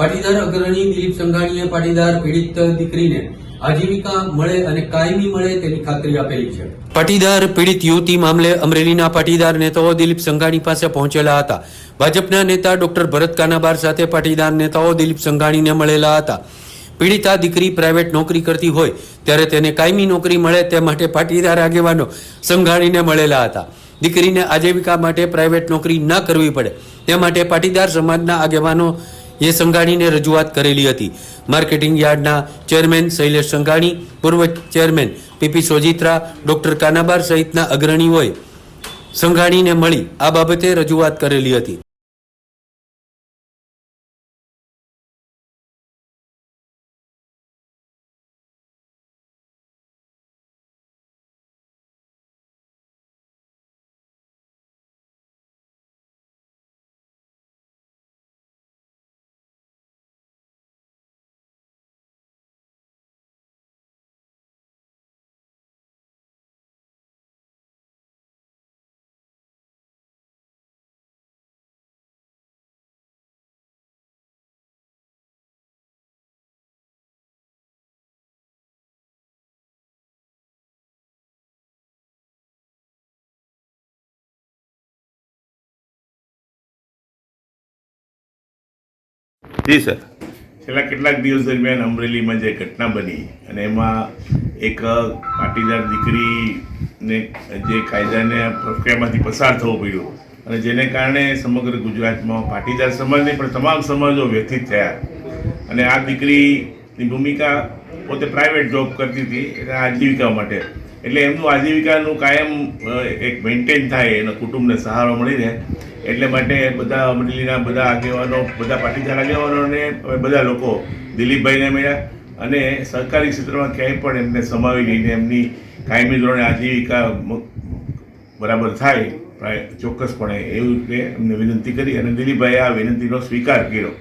પાટીદાર અગ્રણી દિલીપ સંઘાણીએ પાટીદાર પીડિત દીકરીને આજીવિકા મળે અને કાયમી મળે તેની ખાતરી આપેલી છે. પાટીદાર પીડિત યુવતી મામલે અમરેલીના પાટીદાર નેતાઓ દિલીપ સંઘાણી પાસે પહોંચેલા હતા. ભાજપના નેતા ડોક્ટર ભરત કાનાબાર સાથે પાટીદાર નેતાઓ દિલીપ સંઘાણીને મળેલા હતા. પીડિતા દીકરી પ્રાઇવેટ નોકરી કરતી હોય ત્યારે તેને કાયમી નોકરી મળે તે માટે પાટીદાર આગેવાનો સંઘાણીને મળેલા હતા. દીકરીને આજીવિકા માટે પ્રાઇવેટ નોકરી ન કરવી પડે તે માટે પાટીદાર સમાજના આગેવાનો એ સંઘાણીને રજૂઆત કરેલી હતી. માર્કેટિંગ યાર્ડના ચેરમેન શૈલેષ સંઘાણી, પૂર્વ chairman PP Sojitra, doctor Kanabar સહિતના અગ્રણીઓએ સંઘાણીને મળી આ બાબતે રજૂઆત કરેલી હતી. જી, સર. છેલ્લા કેટલાક દિવસ દરમિયાન અમરેલીમાં જે ઘટના બની અને એમાં એક પાટીદાર દીકરીને જે કાયદાને પ્રક્રિયામાંથી પસાર થવો પડ્યો અને જેને કારણે સમગ્ર ગુજરાતમાં પાટીદાર સમાજ નહીં પણ તમામ સમાજો વ્યથિત થયા. અને આ દીકરીની ભૂમિકા પોતે પ્રાઇવેટ જોબ કરતી હતી એટલે આજીવિકા માટે. એટલે એમનું આજીવિકાનું કાયમ એક મેન્ટેન થાય, એના કુટુંબને સહારો મળી રહે. એટલે માટે બધા અમરેલીના બધા આગેવાનો, બધા પાટીદાર આગેવાનોને બધા લોકો, દિલીપભાઈને મળ્યા અને સરકારી ક્ષેત્રમાં ક્યાંય પણ એમને સમાવી લઈને એમની કાયમી ધોરણે આજીવિકા બરાબર થાય ચોક્કસપણે એવું રીતે એમને વિનંતી કરી અને દિલીપભાઈએ આ વિનંતીનો સ્વીકાર કર્યો.